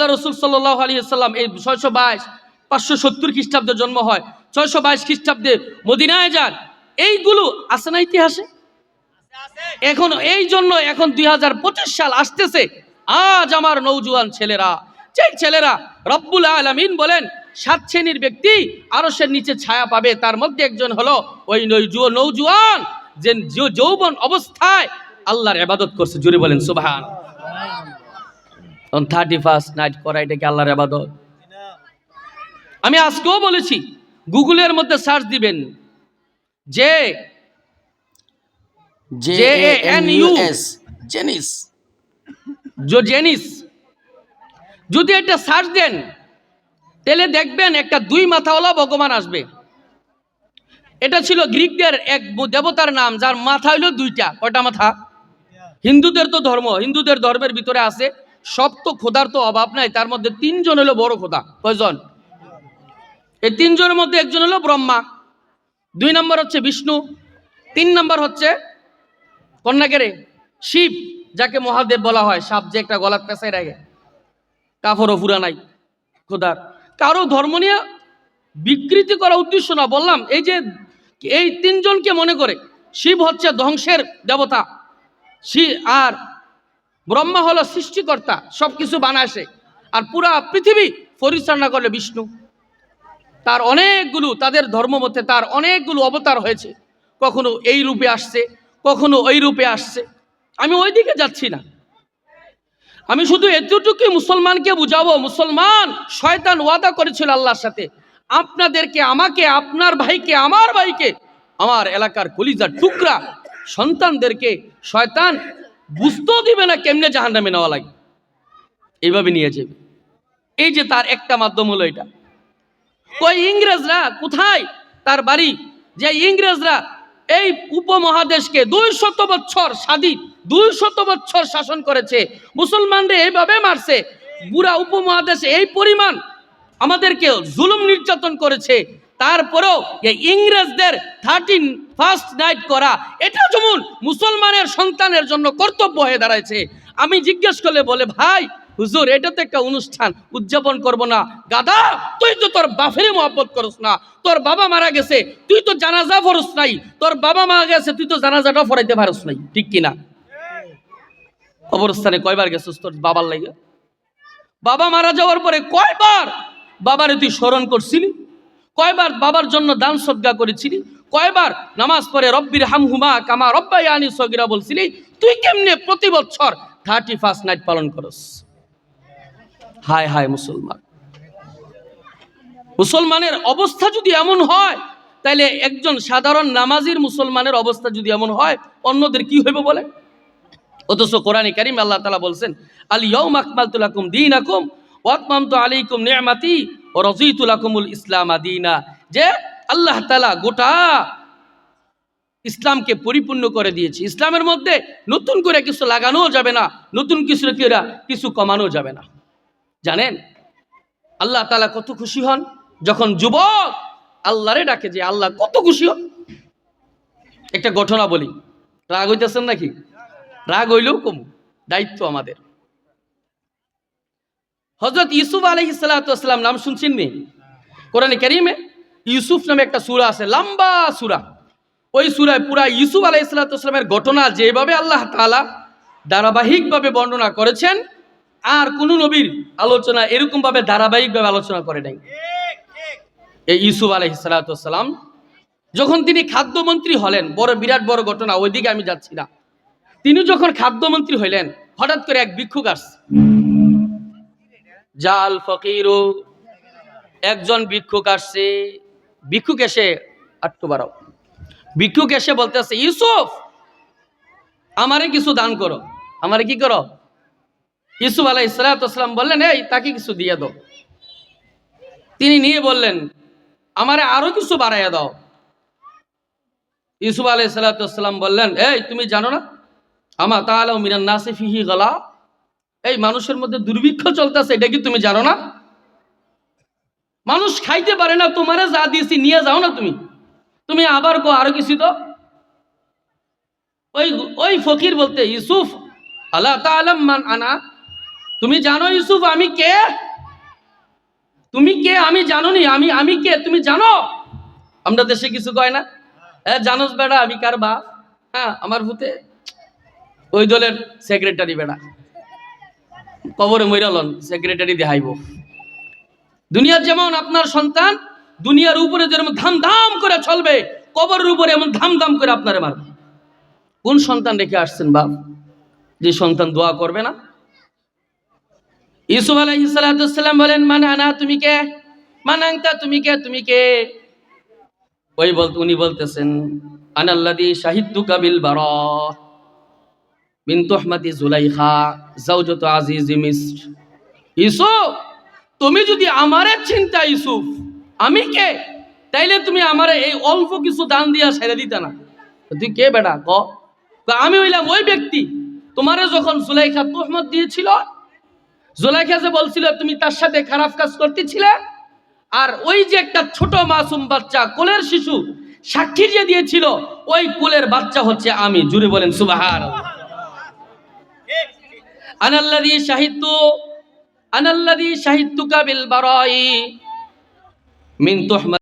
আল্লাহ রসুল সাল্লাহ আলী সাল্লাম এই ছয়শো বাইশ, পাঁচশো সত্তর খ্রিস্টাব্দে জন্ম হয়। ছয়শো বাইশ খ্রিস্টাব্দে মদিনায় যান। এইগুলো আছে না ইতিহাসে? এখন এই জন্য এখন দুই হাজার পঁচিশ সাল আসতেছে। আজ আমার নৌজুয়ান ছেলেরা, যেই ছেলেরা রব্বুল আলমিন বলেন, সাত শ্রেণির ব্যক্তি আরসের নিচে ছায়া পাবে, তার মধ্যে একজন হলো ওই নৌজু নৌজুয়ান যে যৌবন অবস্থায় আল্লাহর এবাদত করছে। জুড়ে বলেন, সুবাহান। থার্টি ফার্স্ট নাইট করা এটা কি আল্লাহর এবাদত আমি আজকেও বলেছি গুগলের মধ্যে সার্চ দিবেন। যে J J A N U S Janus যদি এটা সার্চ দেন তাহলে দেখবেন একটা দুই মাথাওয়ালা ভগবান আসবে। এটা ছিল গ্রিকদের এক দেবতার নাম যার মাথা হইল দুইটা। কয়টা মাথা? হিন্দুদের তো ধর্ম হিন্দুদের ধর্মের ভিতরে আছে। সব তো খোদার তো অভাব নাই, তার মধ্যে তিনজন হলো বড় খোদা। কয়জন? এই তিনজনের মধ্যে একজন হলো ব্রহ্মা, দুই নম্বর হচ্ছে বিষ্ণু, তিন নম্বর হচ্ছে কন্যাকেরে শিব, যাকে মহাদেব বলা হয়। সাপ যে একটা গলার পেঁচাই রাখে। কাপড়ও ফুরা নাই খোদার। কারও ধর্ম নিয়ে বিকৃতি করা উদ্দেশ্য না, বললাম, এই যে এই তিনজনকে মনে করে, শিব হচ্ছে ধ্বংসের দেবতা। শি আর ব্রহ্মা হলো সৃষ্টিকর্তা সব কিছু বানাসে। আর পুরা পৃথিবী পরিচালনা করলে বিষ্ণু। তার অনেকগুলো, তাদের ধর্ম ধর্মমতে তার অনেকগুলো অবতার হয়েছে। কখনো এই রূপে আসছে, কখনো ওই রূপে আসছে। আমি ওই দিকে যাচ্ছি না। আমি শুধু এতটুকুই মুসলমানকে বুঝাবো, মুসলমান শয়তান ওয়াদা করেছিল আল্লাহর সাথে, আপনাদেরকে, আমাকে, আপনার ভাইকে, আমার ভাইকে, আমার এলাকার কলিজার টুকরা সন্তানদেরকে শয়তান বুঝতেও দিবে না কেমনে জাহান নামে নেওয়া লাগে। এইভাবে নিয়ে যাবে। এই যে তার একটা মাধ্যম হলো এটা। কই ইংরেজরা কোথায়? তার বাড়ি। যে ইংরেজরা এই উপমহাদেশকে দুই শত বছর স্বাধীন দুই শত বছর শাসন করেছে, মুসলমানরা এইভাবে মারছে, পুরা উপমহাদেশে এই পরিমাণ আমাদেরকে জুলুম নির্যাতন করেছে তারপরেও এই ইংরেজদের থার্টিন ফার্স্ট নাইট করা, এটা যেমন মুসলমানের সন্তানের জন্য কর্তব্য হয়ে দাঁড়াইছে, আমি জিজ্ঞেস করলে বলে, ভাই, হুজুর এটা তো একটা অনুষ্ঠান উদযাপন করব না। গাদা তুই তো তোর বাফেরই মহব্বত করস না। তোর বাবা মারা গেছে, তুই তো জানাজা ফরস নাই। তোর বাবা মারা গেছে, তুই তো জানাজাটা ফরাইতে পারস নাই। ঠিক কিনা কবরস্থানে কয়বার গেছিস তোর বাবার লাগে বাবা মারা যাওয়ার পরে কয়বার বাবারে তুই স্মরণ করছিলি? কয়বার বাবার জন্য দান সজ্ঞা করেছিলি? কয়বার নামাজ পড়ে রব্বির হামহুমা কামা রব্বাই আনি সগিরা বলছিলি, তুই কেমনে প্রতি বছর থার্টি ফার্স্ট নাইট পালন করস? হায় হায় মুসলমান। মুসলমানের অবস্থা যদি এমন হয় তাহলে একজন সাধারণ নামাজির মুসলমানের অবস্থা যদি এমন হয়, অন্যদের কি হইব বলে অথচ কোরআনে কারিম আল্লাহ তালা বলছেন আল ইয়ৌম আকমালতুলাকুম দিন আকুম ওয়াতমামতু আলাইকুম নিয়ামাতি ও রজিতুলাকুমুল ইসলাম আদিনা, যে আল্লাহ তালা গোটা ইসলামকে পরিপূর্ণ করে দিয়েছে। ইসলামের মধ্যে নতুন করে কিছু লাগানোও যাবে না, নতুন কিছু কিছু কমানো যাবে না। জানেন? আল্লাহ তালা কত খুশি হন যখন যুবক আল্লাহরে ডাকে যে, আল্লাহ, কত খুশি হন? একটা ঘটনা বলি। রাগ হইতেছেন নাকি? রাগ হইলেও কম, দায়িত্ব আমাদের। হজরত ইউসুফ আলহি সাল্লাম নাম শুনছেন নি? কোরআনে কারিমে? ইউসুফ নামে একটা সুরা আছে, লম্বা সুরা। ওই সুরায় পুরা ইউসুফ আলহি সাল্লামের ঘটনা যেভাবে আল্লাহ তালা ধারাবাহিকভাবে বর্ণনা করেছেন, আর কোন নবীর আলোচনা এরকমভাবে ধারাবাহিকভাবে আলোচনা করে নাই। এই ইউসুফ আলহি সাল্লাম যখন তিনি খাদ্যমন্ত্রী হলেন, বড় বিরাট বড় ঘটনা, ওইদিকে আমি যাচ্ছি না। তিনি যখন খাদ্যমন্ত্রী হইলেন, হঠাৎ করে এক ভিক্ষুক আসছে। জাল ফকিরু। একজন ভিক্ষুক আসছে। ভিক্ষুক এসে আটটু বাড়াও। ভিক্ষুক এসে বলতেছে ইউসুফ, আমারে কিছু দান করো। আমারে কি করো? ইউসুফ আলাহ ইসলাতাম বললেন, এই, তাকে কিছু দিয়ে দাও। তিনি নিয়ে বললেন, আমারে আরও কিছু বাড়াইয়া দাও। ইউসুফ আলাহ সাল্লাম বললেন, এই, তুমি জানো না? আমা তাহলে মিনান নাসে ফিহি গলা এই মানুষের মধ্যে দুর্ভিক্ষ চলতেছে, এটা কি তুমি জানো না? মানুষ খাইতে পারে না, তোমারে যা দিয়েছি নিয়ে যাও না তুমি। তুমি আবার কো আরও কিছু তো। ওই ওই ফকির বলতে, ইউসুফ, আল্লাহ তালাম মান আনা। তুমি জানো ইউসুফ, আমি কে? তুমি কে? আমি জানোনি, আমি আমি কে? তুমি জানো? আমরা দেশে কিছু কয় না? হ্যাঁ জানোস বেড়া, আমি কার বা? হ্যাঁ আমার ভূতে। ওই দলের সেক্রেটারি বেড়া। কবরে মইরালন সেক্রেটারি দেখাইব। দুনিয়ার যেমন আপনার সন্তান, দুনিয়ার উপরে যেরকম ধাম ধাম করে চলবে, কবরের উপরে এমন ধাম ধাম করে আপনারে মারবে। কোন সন্তান রেখে আসছেন বাপ? যে সন্তান দোয়া করবে না? ইউসুফ আলাইহিসসালাম বলেন মানে আনা তুমি কে? মানাংতা তুমি কে? তুমি কে? ওই বল, উনি বলতেছেন আনাল্লাদি শাহিদু কাবিল বারা বিন্তু আহমাদি জুলাইখা জাওজত আজিজ মিস্র। ইউসুফ তুমি যদি আমারে চিন্তা ইউসুফ আমি কে? তাইলে তুমি আমারে এই অল্প কিছু দান দিয়া ছেড়ে দিতে না। তুই কে বেটা? ক, আমি হইলাম ওই ব্যক্তি। তোমারে যখন জুলাইখা তোহমত দিয়েছিল জুলাইখা যে বলছিল তুমি তার সাথে খারাপ কাজ করতেছিলে? আর ওই যে একটা ছোট মাসুম বাচ্চা কোলের শিশু সাক্ষী যে দিয়েছিল ওই কোলের বাচ্চা হচ্ছে আমি। জুড়ে বলেন সুবাহার আনাল্লাদি সাহিত্য আনাল্লাদি সাহিত্যুকা বিল বারাই মিন